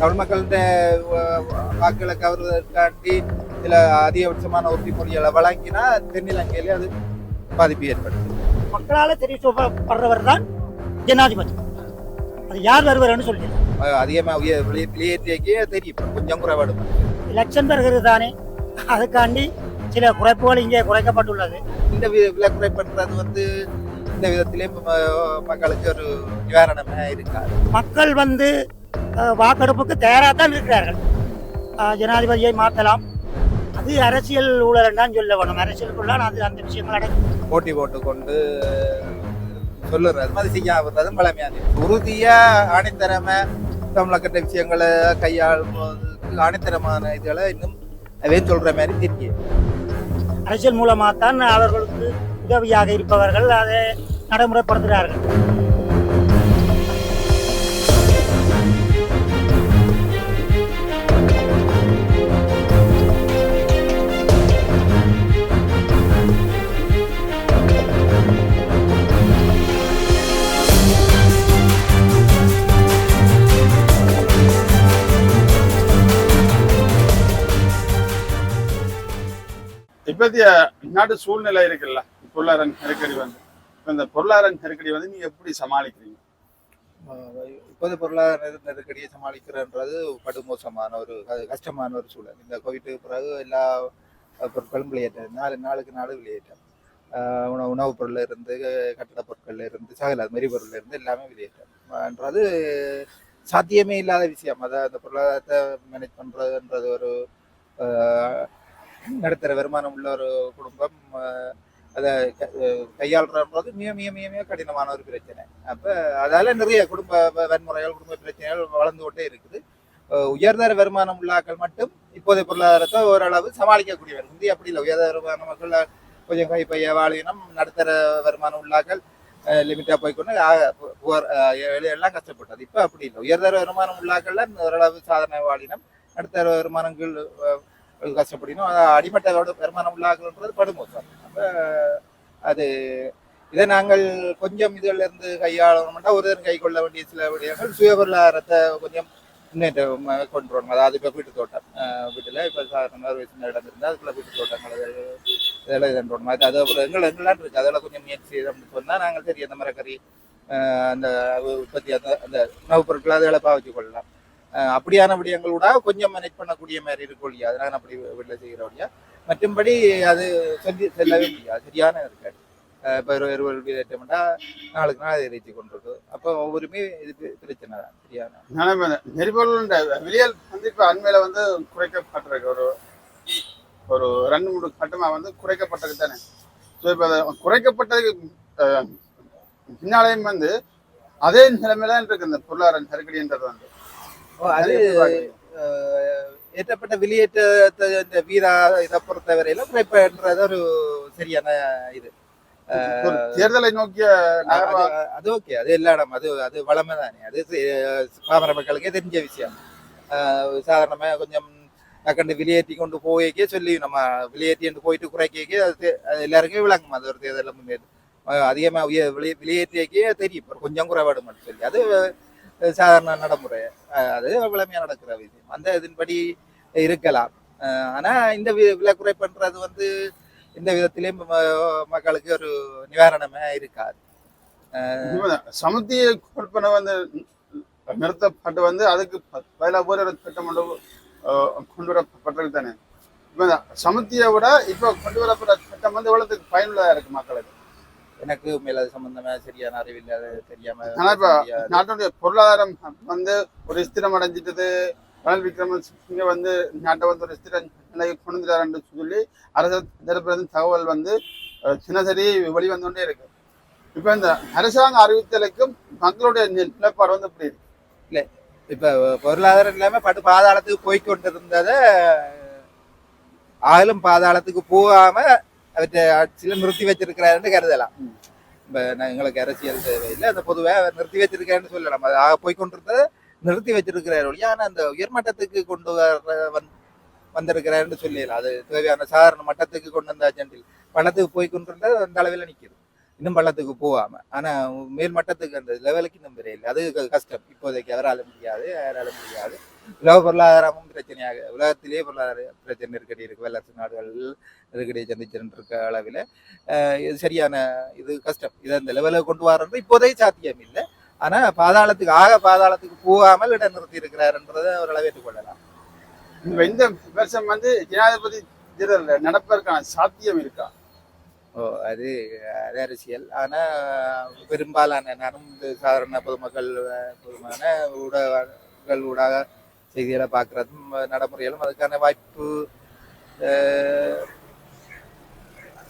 தமிழ் மக்களுடைய அஹ், வாக்குகளை கவர்வதற்காண்டி சில அதிகபட்சமான உறுதிமொழிகளை வழங்கினா தென்னிலங்கையிலே அது பாதிப்பு ஏற்படுத்தும் மக்களால் தெரிவு செய்யப்படுறவர் தான் ஜனாதிபதி. அது யார் வருவார்னு சொல்லி அஹ், அதிகமா உய- வெளியே- வெளியேற்றியக்கே தெரியும். கொஞ்சம் குறைபாடு எலெக்ஷன் வருகிறது தானே. அதுக்காண்டி சில குறைப்புகள் இங்கே குறைக்கப்பட்டுள்ளது. இந்த விலை குறைப்பன்றது வந்து இந்த விதத்திலே மக்களுக்கு ஒரு நிவாரணமே இருக்காது மக்கள் வந்து வாக்கெடுப்புக்கு தயாராக தான் இருக்கிறார்கள். ஜனாதிபதியை மாற்றலாம் அது அரசியல் ஊழல் தான் சொல்ல வேணும். அரசியலுக்குள்ளான் அது அந்த விஷயங்கள் அடங்கும். போட்டி போட்டு கொண்டு சொல்லுறது. அது செய்யாதும் பழமையான உறுதியா ஆணித்தரம தமிழக்கட்ட விஷயங்களை கையாளும் போது ஆணித்தரமான இதுகளை இன்னும் அவன் சொல்ற மாதிரி தெரியும் அரசியல் மூலமாக தான் அவர்களுக்கு உதவியாக இருப்பவர்கள் அதை நடைமுறைப்படுத்துகிறார்கள். இப்பத்திய நாட்டு சூழ்நிலை இருக்குல்ல? பொருளாதார நெருக்கடி வந்து. இப்போ இந்த பொருளாதார நெருக்கடி வந்து நீங்கள் எப்படி சமாளிக்கிறீங்க? இப்போது பொருளாதார நெருக்கடியை சமாளிக்கிறன்றது படுமோசமான ஒரு க- கஷ்டமான ஒரு சூழல். இந்த கோவிட்டுக்கு பிறகு எல்லா பொருட்களும் விளையாட்டம் நாலு நாளுக்கு நாள் விளையாட்டம் உணவு உணவுப் பொருள்ல இருந்து கட்டட பொருட்கள்ல இருந்து சகல மெரி பொருள்ல இருந்து எல்லாமே வெளியேற்றம்ன்றது சாத்தியமே இல்லாத விஷயம். அதை அந்த பொருளாதாரத்தை மேனேஜ் பண்ணுறதுன்றது ஒரு நடுத்தர வருமானம் உள்ள ஒரு குடும்பம் அதை க- கையாளுறன்றது மிக மிக மிக மிக கடினமான ஒரு பிரச்சனை. அப்ப அதால் நிறைய குடும்ப வன்முறைகள் குடும்ப பிரச்சனைகள் வளர்ந்து கொண்டே இருக்குது. உயர்தர வருமானம் உள்ளாக்கள் மட்டும் இப்போதைய பொருளாதாரத்தை ஓரளவு சமாளிக்கக்கூடியவர். முந்தைய அப்படி இல்லை. உயர்தர வருமான மக்கள் கொஞ்சம் கை பைய வாழினம் நடுத்தர வருமானம் உள்ளாக்கள் லிமிட்டா போய்க்கொண்டு எல்லாம் கஷ்டப்பட்டது. இப்ப அப்படி இல்லை. உயர்தர வருமானம் உள்ளாக்கள்ல ஓரளவு சாதனை வாழினம் நடுத்தர வருமானங்கள் கஷ்டப்படணும். கஷ்டப்படினும் அது அடிமட்ட வரு- வருமானம் உள்ளாக்கள்ன்றது படுமோசம் அப்ப அது இதை நாங்கள் கொஞ்சம் இதில் இருந்து கையாளணும்னா ஒரு கை கொள்ள வேண்டிய சில விடயங்கள் சுய பொருளாதாரத்தை கொஞ்சம் முன்னேற்றம் கொண்டு வரணும் அதாவது இப்போ வீட்டு தோட்டம் வீட்டில் இப்போ சாதாரண வயசு சின்ன இடம் இருந்தால் அதுக்குள்ள வீட்டு தோட்டங்கள் இதெல்லாம் இது பண்ணணும் அது அது அப்புறம் எங்கள் எங்கெல்லாம் இருக்கு. அதெல்லாம் கொஞ்சம் முயற்சி செய்தோம்னு சொன்னால் நாங்கள் சரி அந்த மரக்கறி அந்த உற்பத்தி அந்த அந்த உணவுப் பொருட்களை அதை பாவிச்சு கொள்ளலாம். அப்படியான விடயங்களோட கொஞ்சம் மேனேஜ் பண்ணக்கூடிய மாதிரி இருக்கும் இல்லையா? அதனால அப்படி வெளில செய்கிற வழியா மற்றும்படி அது சொல்லி செல்லவே முடியாது. சரியான இருக்காது இப்போ இருபது வீதட்டம்னா நாளுக்கு நாள் இறைச்சி கொண்டிருக்கு அப்போ ஒவ்வொருமே இதுக்கு பிரச்சனை தான். சரியான ஆனா நெரிபொருள் வெளியல் வந்து இப்போ அண்மையில வந்து குறைக்கப்பட்டிருக்கு. ஒரு ஒரு ரெண்டு மூணு கட்டமாக வந்து குறைக்கப்பட்டிருக்கு தானே? ஸோ இப்போ அது குறைக்கப்பட்டதுக்கு பின்னாலேயும் வந்து அதே நிலைமையில தான் இருக்கு இந்த பொருளாதார நெருக்கடின்றது வந்து. அது ஏற்றப்பட்ட வெளியேற்றத்தை இந்த வீரா இதை பொறுத்தவரையில குறைப்புன்றது ஒரு சரியான இது. தேர்தலை நோக்கிய அது ஓகே. அது எல்லா இடம் அது அது வளமை தானே அது பாமர மக்களுக்கே தெரிஞ்ச விஷயம். அஹ், சாதாரணமா கொஞ்சம் டக்குண்டு வெளியேற்றி கொண்டு போய்க்கே சொல்லி நம்ம வெளியேற்றி போயிட்டு குறைக்கே அது எல்லாருக்குமே விளங்கும். அது ஒரு தேர்தலில் முன்னேறி அஹ், அதிகமா உய- வெளியே வெளியேற்றியக்கே தெரியும். கொஞ்சம் குறைபாடு மட்டும் சொல்லி. அது சாதாரண நடைமுறை. அது வளமையா நடக்கிற விஷயம். அந்த இதன்படி இருக்கலாம். ஆனால் ஆனா இந்த வி- விலை குறைப்புன்றது வந்து இந்த விதத்திலே மக்களுக்கு ஒரு நிவாரணமே இருக்காது. சமத்திய கற்பனை வந்து நிறுத்தப்பட்டு வந்து அதுக்கு ப- பதிலா போல திட்டம் கொண்டு அஹ், கொண்டு தானே. இப்போ சமத்தியை விட இப்போ கொண்டு வரப்பட்ட திட்டம் வந்து எவ்வளவுக்கு பயனுள்ளதா இருக்கு மக்களுக்கு? எனக்கு மேல அது சம்பந்தமா சரியான அறிவில்லை அது தெரியாம ஆனா இப்ப. நாட்டுடைய பொருளாதாரம் வந்து ஒரு ஸ்திரம் அடைஞ்சிட்டது. ரணில் விக்ரமசிங்க வந்து நாட்டை வந்து ஒரு ஸ்திர நிலையை கொண்டு வந்துட்டாருன்னு சொல்லி அரசு தரப்பிலிருந்து தகவல் வந்து தினசரி வெளிவந்து கொண்டே இருக்கு. இப்ப இந்த அரசாங்க அறிவித்தலுக்கும் மக்களுடைய நிலைப்பாடு வந்து இப்படி இருக்கு? இப்ப பொருளாதாரம் இல்லாம பட்டு பாதாளத்துக்கு போய் கொண்டிருந்தத ஆளும் பாதாளத்துக்கு போகாம அவற்றை நிறுத்தி வச்சிருக்கிறாருன்னு கருதலாம். இப்ப எங்களுக்கு அரசியல் தேவையில்லை. அந்த பொதுவா அவர் நிறுத்தி வச்சிருக்காருன்னு சொல்லலாம். அது ஆக போய் கொண்டிருந்ததை நிறுத்தி வச்சிருக்கிறார் ஒழிய ஆனா அந்த உயர்மட்டத்துக்கு கொண்டு வர வந் வந்திருக்கிறாருன்னு சொல்லலாம். அது தேவையான சாதாரண மட்டத்துக்கு கொண்டு வந்த அஜெண்டில் பணத்துக்கு போய் கொண்டிருந்தது அந்த அளவில் நிக்குது. இன்னும் பள்ளத்துக்கு போகாம. ஆனா மேல் மட்டத்துக்கு அந்த லெவலுக்கு இன்னும் தெரியல அது கஷ்டம். இப்போதைக்கு அவரால் முடியாது யாரால முடியாது. உலக பொருளாதாரமும் பிரச்சனையாக உலகத்திலேயே பொருளாதார பிரச்சனை நெருக்கடி இருக்கு. வல்லரசு நாடுகள் நெருக்கடியை சந்திச்சுட்டு இருக்க அளவில். இது சரியான இது கஷ்டம். இதை அந்த லெவலுக்கு கொண்டு வரன்றது இப்போதைக்கு சாத்தியம் இல்லை. ஆனால் பாதாளத்துக்கு ஆக பாதாளத்துக்கு போகாமல் இடம் நிறுத்தி இருக்கிறாருன்றதை அவர்களை ஏற்றுக்கொள்ளலாம். இப்ப இந்த வருஷம் வந்து ஜனாதிபதி தேர்தல் நடப்பதற்கான சாத்தியம் இருக்கா? ஓ அது அது அரசியல். ஆனா பெரும்பாலான நானும் இந்த சாதாரண பொதுமக்கள் பொதுமான ஊடகங்கள் ஊடாக செய்திகளை பார்க்குறதும் நடைமுறைகளும் அதுக்கான வாய்ப்பு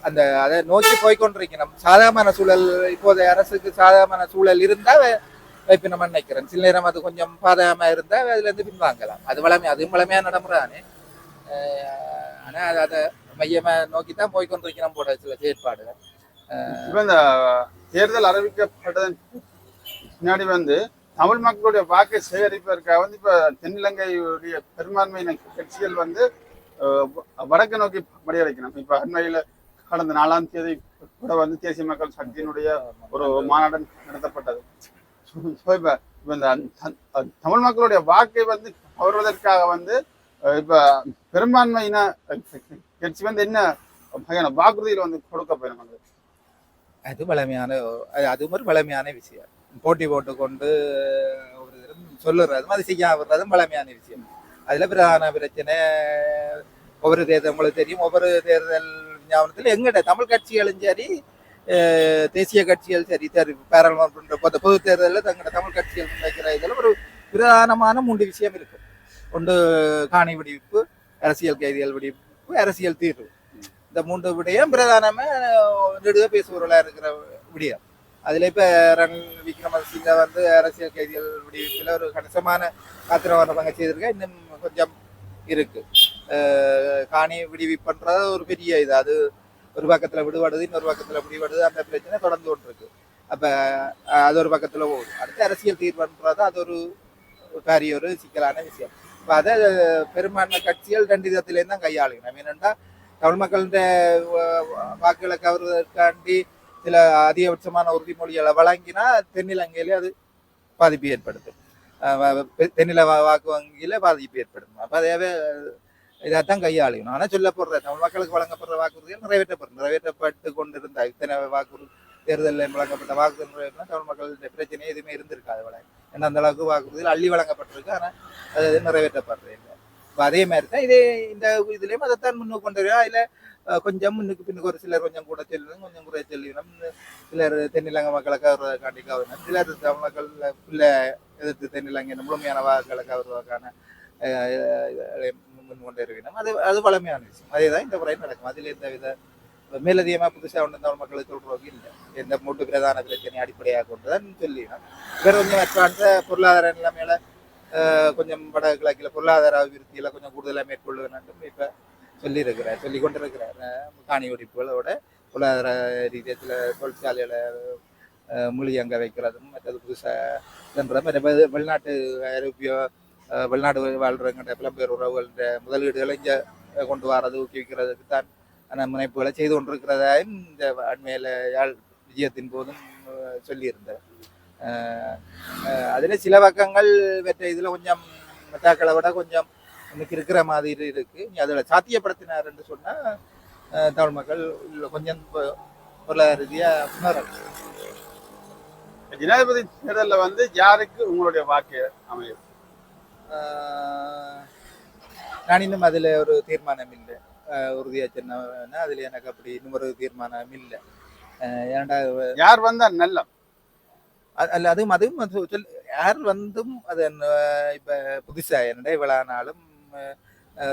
அந்த அதை நோக்கி போய்கொண்டிருக்கணும் சாதகமான சூழல் இப்போதைய அரசுக்கு சாதகமான சூழல் இருந்தா வாய்ப்பு நம்ம நினைக்கிறேன் சில நேரம் அது கொஞ்சம் பாதகமா இருந்தா அதுல இருந்து பின்வாங்கலாம். அது வளமை அதுவும் வளமையா நடைமுறை தானே ஆனால் ஆனா அது அதை மையமா நோக்கி தான் போய்கொண்டிருக்கிறோம் போட சில செயற்பாடுகள். இப்போ இந்த தேர்தல் அறிவிக்கப்பட்டதன் பின்னாடி வந்து தமிழ் மக்களுடைய வாக்கை சேகரிப்பதற்காக வந்து இப்ப தென்னிலங்கையுடைய பெரும்பான்மையின கட்சிகள் வந்து வடக்கு நோக்கி மடியடைக்கணும். இப்ப அண்மையில கடந்த நாலாம் தேதி கூட வந்து தேசிய மக்கள் சக்தியினுடைய ஒரு மாநாடு நடத்தப்பட்டது. So, இப்ப இந்த தமிழ் மக்களுடைய வாக்கை வந்து கவர்வதற்காக வந்து இப்போ இப்ப பெரும்பான்மையின கட்சி வந்து என்ன வகையான வாக்குறுதியில் வந்து கொடுக்க போயிருக்காங்க அது வளமையான அது ஒரு வளமையான விஷயம். போட்டி போட்டு கொண்டு ஒரு தரம் சொல்லுறதும் அது செய்ய வர்றதும் வளமையான விஷயம். அதில் பிரதான பிரச்சனை. ஒவ்வொரு தேர்தல் உங்களுக்கு தெரியும். ஒவ்வொரு தேர்தல் ஞாபகத்தில் எங்கிட்ட தமிழ் கட்சிகளும் சரி தேசிய கட்சிகள் சரி சரி பாராளுமன்ற பொது பொது தேர்தலில் தங்களோட தமிழ் கட்சிகள் முன்வைக்கிற இதில் ஒரு பிரதானமான மூன்று விஷயம் இருக்கு ஒன்று காணி விடுவிப்பு அரசியல் கைதிகள் விடுவிப்பு அரசியல் தீர்வு. இந்த மூன்று விடயம் பிரதானமாக நெடுக பேசுபவர்களா இருக்கிற விடயம். அதில் இப்போ ரன் விக்ரமசிங்க வந்து அரசியல் கைதிகள் விடுவிப்பில் ஒரு கணிசமான பாத்திரம் பங்கு செய்திருக்க. இன்னும் கொஞ்சம் இருக்கு. காணி விடுவிப்புன்றது ஒரு பெரிய இது. அது ஒரு பக்கத்தில் விடுபடுது இன்னொரு பக்கத்தில் விடுபடுது அந்த பிரச்சனை தொடர்ந்து கொண்டு இருக்கு அது ஒரு பக்கத்தில் போகுது. அடுத்து அரசியல் தீர்வுன்றது அது ஒரு பெரிய ஒரு சிக்கலான விஷயம். இப்ப அதை பெரும்பான்மை கட்சிகள் ரெண்டு விதத்திலேயும் தான் கையாளுங்க ஏனென்றால் தமிழ் மக்களின் வாக்குகளை கவர்வதற்காண்டி சில அதிகபட்சமான உறுதிமொழிகளை வழங்கினா தென்னிலங்கையிலே அது பாதிப்பு ஏற்படுத்தும் தென்னில வா- வாக்கு வங்கியில் பாதிப்பு ஏற்படும் அப்ப அதையவே இதைத்தான் கையாளணும் ஆனா சொல்லப்படுற தமிழ் மக்களுக்கு வழங்கப்படுற வாக்குறுதிகள் நிறைவேற்றப்படும் நிறைவேற்றப்பட்டு கொண்டிருந்த இத்தனை வாக்குறுதி தேர்தலில் வழங்கப்பட்ட வாக்கு தமிழ் மக்களுடைய பிரச்சனை எதுவுமே இருந்திருக்காது வழங்க ஏன்னா அந்த அளவுக்கு வாக்குறுதியில் அள்ளி வழங்கப்பட்டிருக்கு. ஆனால் அது நிறைவேற்றப்படுறது இல்லை இப்போ அதே மாதிரி தான் இதே இந்த இதுலயும் அதைத்தான் முன்னுக்கு கொண்டு வருவோம் இல்ல கொஞ்சம் முன்னுக்கு பின்னுக்கு ஒரு சிலர் கொஞ்சம் கூட செல்லணும் கொஞ்சம் கூட செல்லணும் சிலர் தென்னிலங்கை மக்களை கவர்வதற்காண்டி கவர்னர். சிலர் தமிழ் மக்கள் பிள்ளை எதிர்த்து தென்னிலங்கை முழுமையான வாக்குகளை கவர்வதற்கான அஹ், முன் கொண்டு அது அது பழமையான விஷயம். அதே தான் இந்த முறை நடக்கும். அதில் எந்த வித மேலதிகமாக புதுசாக ஒன்று தமிழ் மக்களை சொல்கிறோம் இல்லை எந்த மூட்டு பிரதான பிரச்சனை அடிப்படையாக கொண்டு தான் சொல்லினோம் வேற கொஞ்சம் அட்வான்ஸா பொருளாதார நிலைமையில அஹ், கொஞ்சம் வடகிழக்கில் பொருளாதார அபிவிருத்தியில் கொஞ்சம் கூடுதலாக மேற்கொள்ள வேண்டும் இப்போ சொல்லியிருக்கிறார் சொல்லி கொண்டிருக்கிறார். காணி ஒடிப்புகளோட பொருளாதார ரீதியாக சில தொழிற்சாலைகளை மொழி அங்கே வைக்கிறதும் மற்றது புதுசாக மற்ற வெளிநாட்டு ஐரோப்பிய வெளிநாடு வாழ்றவங்க புலம்பெயர் உறவுகளின் முதலீடுகளை இங்கே கொண்டு வரது ஊக்குவிக்கிறதுக்கு தான் முனைப்புகளை செய்து கொண்டிருக்கிறதாயும் இந்த அண்மையில யாழ் விஜயத்தின் போதும் சொல்லியிருந்தார். அஹ், அதுல சில பக்கங்கள் வெற்ற இதுல கொஞ்சம் மெட்டாக்களை விட கொஞ்சம் இன்னைக்கு இருக்கிற மாதிரி இருக்கு. நீ அதில் சாத்தியப்படுத்தினாருன்னு சொன்னா அஹ், தமிழ் மக்கள் கொஞ்சம் பொருளாதார ரீதியா முன்னேறலாம் ஜனாதிபதி தேர்தல்ல வந்து யாருக்கு உங்களுடைய வாக்கு அமையும்? நான் இன்னும் அதில் ஒரு தீர்மானம் இல்லை. உறுதியாக சொன்னா அதில் எனக்கு அப்படி இன்னும் ஒரு தீர்மானம் இல்லை. ஏன்டா யார் வந்தா நல்ல அல்ல அதுவும் அதுவும் அது சொல் யார் வந்தும் அது என்ன- இப்ப புதுசா என்னடா இவ்வளவு நாளும் அஹ்,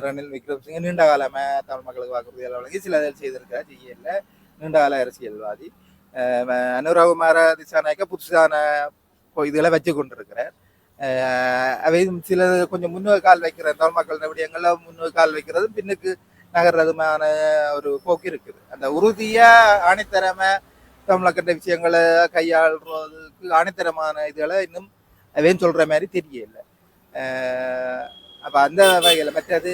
ரணில் விக்ரமசிங்க நீண்ட காலமா தமிழ் மக்களுக்கு வாக்குறுதிகள் வழங்கி சில இதில் செய்திருக்கா செய்யல. நீண்ட கால அரசியல்வாதி. அனுராகுமார திசாநாயக்க புதுசான இதுகளை வச்சு கொண்டிருக்கிறார். அவை சில கொஞ்சம் முன்னோக்கு கால் வைக்கிற தமிழ் மக்கள் விடயங்கள்ல முன்னோக்கு கால் வைக்கிறது பின்னுக்கு நகர்றதுமான ஒரு போக்கு இருக்குது. அந்த உறுதியா ஆணித்தரமா தமிழக்கண்ட விஷயங்களை கையாளுறதுக்கு ஆணித்தரமான இதுகளை இன்னும் அவன் சொல்ற மாதிரி தெரியல அப்போ அந்த வகையில் மற்றது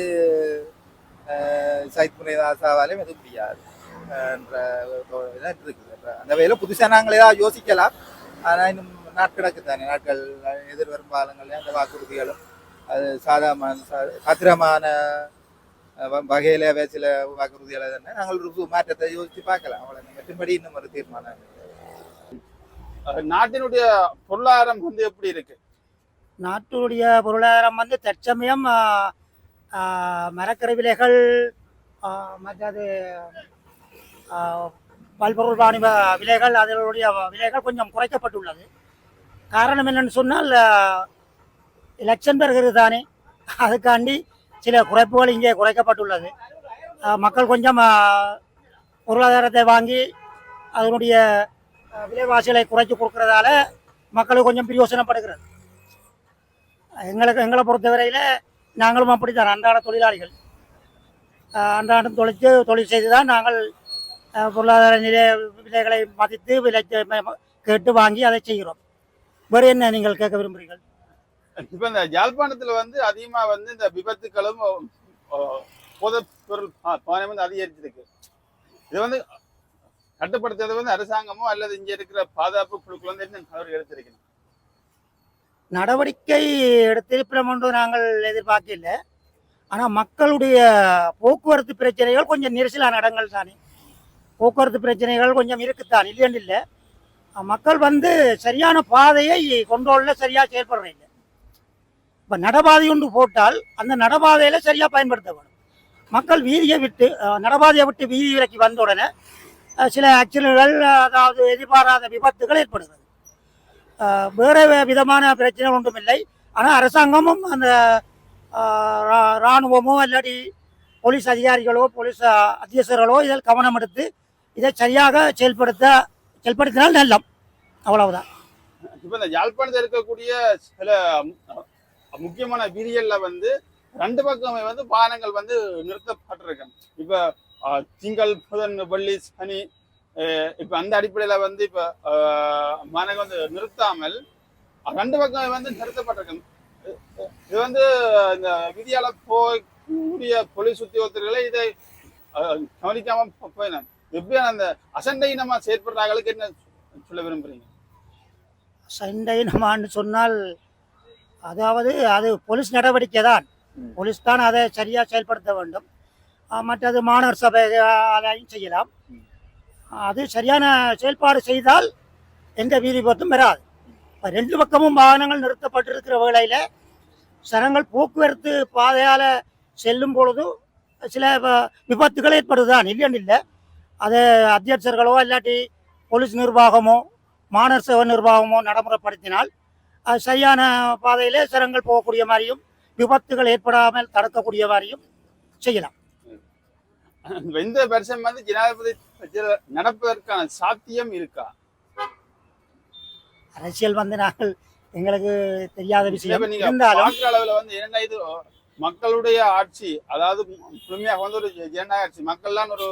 சைத் புனிதாசாவாலையும் எதுவும் முடியாது. என்ற இருக்குது அந்த வகையில் புதுசாக நாங்கள் ஏதாவது யோசிக்கலாம். ஆனால் இன்னும் நாட்கிடக்கு தானே. நாட்கள் எதிர்வரும் காலங்களில் அந்த வாக்குறுதிகளும் அது சாதாரண சாத்திரமான சில வாக்குறுதிகளை தானே நாங்கள் ஒரு புது மாற்றத்தை யோசித்து பார்க்கலாம் அவ்வளோ மற்றபடி இன்னும் ஒரு தீர்மானம் நாட்டினுடைய பொருளாதாரம் வந்து எப்படி இருக்கு நாட்டுடைய பொருளாதாரம் வந்து தற்சமயம் மரக்கறி விலைகள் மற்றது பல்பொருள் வாணிப விலைகள் அதனுடைய விலைகள் கொஞ்சம் குறைக்கப்பட்டுள்ளது காரணம் என்னன்னு சொன்னால் எலெக்ஷன் பெறுகிறது தானே அதுக்காண்டி சில குறைப்புகள் இங்கே குறைக்கப்பட்டுள்ளது. மக்கள் கொஞ்சம் பொருளாதாரத்தை வாங்கி அதனுடைய விலைவாசிகளை குறைச்சி கொடுக்கறதால மக்களுக்கு கொஞ்சம் பிரயோசனப்படுகிறது. எங்களுக்கு எங்களை பொறுத்தவரையில் நாங்களும் அப்படித்தான் அன்றாட தொழிலாளிகள். அன்றாடம் தொழித்து தொழில் செய்து தான் நாங்கள் பொருளாதார நிலை விலைகளை மதித்து விலை கேட்டு வாங்கி அதை செய்கிறோம். வேறு என்ன நீங்கள் கேட்க விரும்புகிறீர்கள்? இப்ப இந்த யாழ்ப்பாணத்துல வந்து அதிகமா வந்து இந்த விபத்துகளும் பொருள் பானம் வந்து அதிகரிச்சிருக்கு. இது வந்து கட்டுப்படுத்துறது வந்து அரசாங்கமோ அல்லது இங்க இருக்கிற பாதுகாப்பு குழுக்கள் வந்து என்ன நடவடிக்கை எடுத்திருக்கணும். நடவடிக்கை எடுத்திருப்போம் என்று நாங்கள் எதிர்பார்க்கல ஆனால் மக்களுடைய போக்குவரத்து பிரச்சனைகள் கொஞ்சம் நெரிசலான இடங்கள் தானே. போக்குவரத்து பிரச்சனைகள் கொஞ்சம் இருக்குத்தான் இல்லைன்னு இல்லை. மக்கள் வந்து சரியான பாதையை கொண்டோலில் சரியாக செயல்படுறீங்க இப்போ நடபாதை ஒன்று போட்டால் அந்த நடபாதையில் சரியாக பயன்படுத்த வேணும் மக்கள் வீதியை விட்டு நடபாதையை விட்டு வீதி விலக்கி வந்த உடனே சில ஆக்சிடென்ட்கள் அதாவது எதிர்பாராத விபத்துகள் ஏற்படுகிறது. வேறு விதமான பிரச்சனை ஒன்றும் இல்லை. ஆனால் அரசாங்கமும் அந்த ரா- இராணுவமோ இல்லாட்டி போலீஸ் அதிகாரிகளோ போலீஸ் அத்தியசர்களோ இதில் கவனம் எடுத்து இதை சரியாக செயல்படுத்த செயல்படுத்தினால் நல்லம். அவ்வளவுதான். இப்போ இந்த யாழ்ப்பாணத்தில் இருக்கக்கூடிய சில முக்கியமான வீதிகள்ல வந்து ரெண்டு பக்கமே வந்து வாகனங்கள் வந்து நிறுத்தப்பட்டிருக்கு இப்ப திங்கள் புதன் வெள்ளி சனி இப்போ இப்ப அந்த அடிப்படையில வந்து இப்ப அஹ், வாகனங்கள் வந்து நிறுத்தாமல் ரெண்டு பக்கமே வந்து நிறுத்தப்பட்டிருக்கு இது வந்து இந்த விதியால போகக்கூடிய போலீஸ் உத்தியோகத்தர்களை இதை கவனிக்காம போ- போயினாங்க எப்படியான அந்த அசண்டையினமா செயற்படுறாங்களுக்கு என்ன சொல்ல விரும்புறீங்க? சண்டை நம்மான்னு சொன்னால் அதாவது அது போலீஸ் நடவடிக்கை தான். போலீஸ் தான் அதை சரியாக செயல்படுத்த வேண்டும். மற்றது மாணவர் சபை அதையும் செய்யலாம். அது சரியான செயல்பாடு செய்தால் எந்த வீதி விபத்தும் வராது. இப்ப ரெண்டு பக்கமும் வாகனங்கள் நிறுத்தப்பட்டிருக்கிற வேளையில் சனங்கள் போக்குவரத்து பாதையால் செல்லும் பொழுது சில விபத்துகள் ஏற்படுதுதான் இல்லைன்னு இல்லை. அதை அத்தியட்சர்களோ இல்லாட்டி போலீஸ் நிர்வாகமோ மாநகர சேவை நிர்வாகமோ நடைமுறைப்படுத்தினால் சரியான பாதையிலே சிரங்கள் போகக்கூடிய மாதிரியும் விபத்துகள் ஏற்படாமல் தடுக்கக்கூடிய மாதிரியும் செய்யலாம். இந்த வருஷம் வந்து ஜனாதிபதி நடப்பதற்கான சாத்தியம் இருக்கா? அரசியல் வந்து நாங்கள் எங்களுக்கு தெரியாத விஷயம். இருந்தாலும் அளவுல வந்து என்ன இது மக்களுடைய ஆட்சி அதாவது முழுமையாக வந்து ஒரு ஜனநாயக ஆட்சி. மக்கள்லாம் ஒரு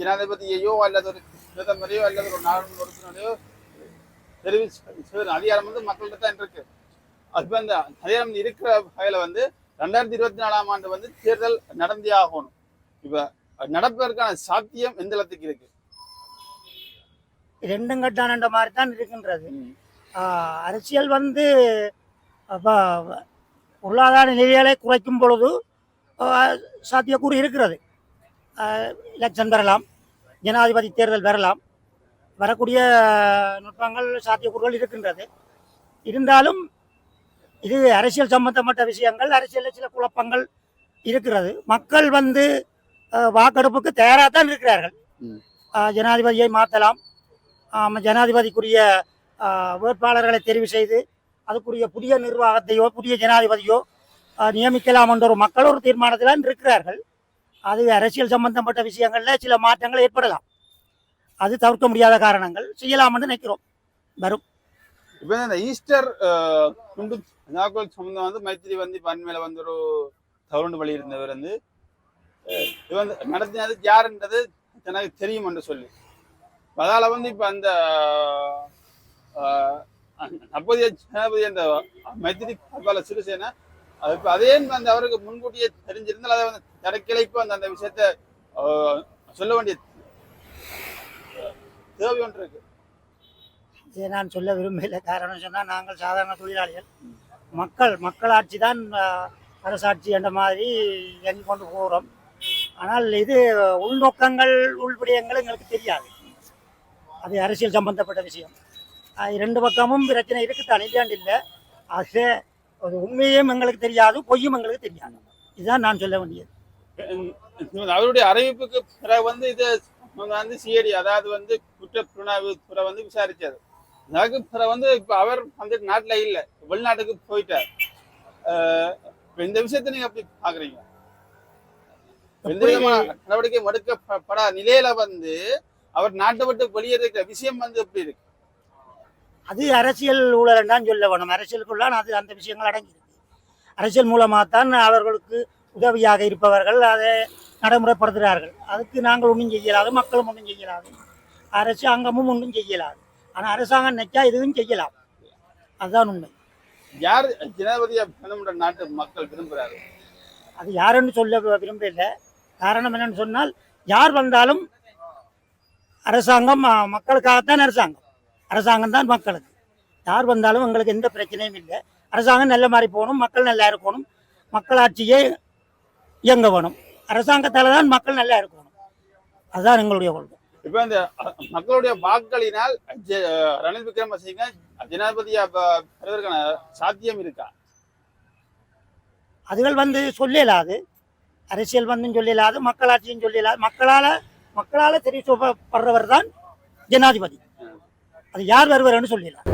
ஜனாதிபதியையோ அல்லது ஒரு பிரதமரையோ அல்லது ஒரு நாடாளுமன்ற உறுப்பினரையோ தெரிவிச்சு அதிகாரம் வந்து மக்கள்கிட்ட தான் இருக்கு. அது அந்த அதிகாரம் இருக்கிற வகையில வந்து ரெண்டாயிரத்தி இருபத்தி நாலாம் ஆண்டு வந்து தேர்தல் நடந்தே ஆகணும். இப்ப நடப்பதற்கான சாத்தியம் எந்த அளத்துக்கு இருக்கு? ரெண்டும் கட்டானன்ற மாதிரி தான் இருக்கின்றது அரசியல் வந்து பொருளாதார நிலைகளை குறைக்கும் பொழுது சாத்தியக்கூறு இருக்கிறது. எலெக்ஷன் பெறலாம் ஜனாதிபதி தேர்தல் பெறலாம் வரக்கூடிய நுட்பங்கள் சாத்தியக்கூறுகள் இருக்கின்றது. இருந்தாலும் இது அரசியல் சம்பந்தப்பட்ட விஷயங்கள் அரசியலில் சில குழப்பங்கள் இருக்கிறது. மக்கள் வந்து வாக்கெடுப்புக்கு தயாராக தான் இருக்கிறார்கள். ஜனாதிபதியை மாற்றலாம் ஜனாதிபதிக்குரிய வேட்பாளர்களை தெரிவு செய்து அதுக்குரிய புதிய நிர்வாகத்தையோ புதிய ஜனாதிபதியோ நியமிக்கலாம் என்ற ஒரு மக்கள் ஒரு தீர்மானத்தில் இருக்கிறார்கள். அது அரசியல் சம்பந்தப்பட்ட விஷயங்களில் சில மாற்றங்கள் ஏற்படலாம். அது தவிர்க்க முடியாத காரணங்கள் செய்யலாம் என்று நினைக்கிறோம். வரும். இப்போ இந்த ஈஸ்டர் குண்டு நாகோல் சம்பந்தம் வந்து மைத்திரி வந்து இப்போ அண்மையில வந்து ஒரு தவறுண்டு வழி இருந்தவர் வந்து வந்து நடத்தினது யாருன்றது எனக்கு தெரியும் என்று சொல்லி. அதால வந்து இப்ப அந்த அப்போதைய ஜனாதிபதி அந்த மைத்திரி பால சிறிசேனா அது இப்போ அதே அந்த அவருக்கு முன்கூட்டியே தெரிஞ்சிருந்தால் அதை வந்து தடக்கிழைப்பு அந்த அந்த விஷயத்த சொல்ல வேண்டிய தேவை ஒன்று இருக்கு இதை நான் சொல்ல விரும்பல காரணம் சொன்னால் நாங்கள் சாதாரண தொழிலாளிகள். மக்கள் மக்களாட்சி தான் அரசாட்சி என்ற மாதிரி இயங்கி கொண்டு போகிறோம் ஆனால் இது உள்நோக்கங்கள் உள்விடயங்கள் எங்களுக்கு தெரியாது. அது அரசியல் சம்பந்தப்பட்ட விஷயம். அது ரெண்டு பக்கமும் பிரச்சனை இருக்குத்தான் இல்லையாண்டு இல்லை. அது ஒரு உண்மையும் எங்களுக்கு தெரியாது பொய்யும் எங்களுக்கு தெரியாது. இதுதான் நான் சொல்ல வேண்டியது. அவருடைய அறிவிப்புக்கு பிறகு வந்து இது இவங்க வந்து சிஐடி அதாவது வந்து குற்ற புலனாய்வு துறை வந்து விசாரிச்சது பிறகு வந்து இப்ப அவர் வந்து நாட்டுல இல்ல வெளிநாட்டுக்கு போயிட்டார். இப்ப இந்த விஷயத்தை நீங்க எப்படி பாக்குறீங்க? எந்த விதமான நடவடிக்கை எடுக்கப்படா நிலையில வந்து அவர் நாட்டை விட்டு வெளியேறிக்கிற விஷயம் வந்து எப்படி இருக்கு? அது அரசியல் ஊழல் தான் சொல்ல வேணும். அரசியலுக்குள்ளான் அது அந்த விஷயங்கள் அடங்கியிருக்கு. அரசியல் மூலமாக தான் அவர்களுக்கு உதவியாக இருப்பவர்கள் அதை நடைமுறைப்படுத்துகிறார்கள். அதுக்கு நாங்கள் ஒன்றும் செய்யலாது மக்களும் ஒன்றும் செய்யலாது. அரசாங்கமும் ஒன்றும் செய்யலாது. ஆனால் அரசாங்கம் நினைச்சா இதுவும் செய்யலாம். அதுதான் உண்மை. யார் ஜனாதிபதியா நம்முடைய நாட்டு மக்கள் விரும்புறாரு அது யாருன்னு சொல்ல விரும்பல காரணம் என்னன்னு சொன்னால் யார் வந்தாலும் அரசாங்கம் மக்களுக்காகத்தான் அரசாங்கம். அரசாங்கம் தான் மக்களுக்கு. யார் வந்தாலும் எங்களுக்கு எந்த பிரச்சனையும் இல்லை. அரசாங்கம் நல்ல மாதிரி போகணும் மக்கள் நல்லா இருக்கணும். மக்களாட்சியே இயங்க வேணும். அரசாங்கத்தால் தான் மக்கள் நல்லா இருக்கணும். அதுதான் எங்களுடைய கொள்கை. இப்ப இந்த மக்களுடைய வாக்களினால் ரணில் விக்ரமசிங்க ஜனாதிபதியா பெறுவதற்கான சாத்தியம் இருக்கா? அதுகள் வந்து சொல்லலாது. அரசியல் வந்தும் சொல்லலாது மக்களாட்சியும் சொல்லலாது. மக்களால் மக்களால் தெரிவிக்கப்படுறவர் தான் ஜனாதிபதி அது யார் வருவார்னு சொல்லலாம்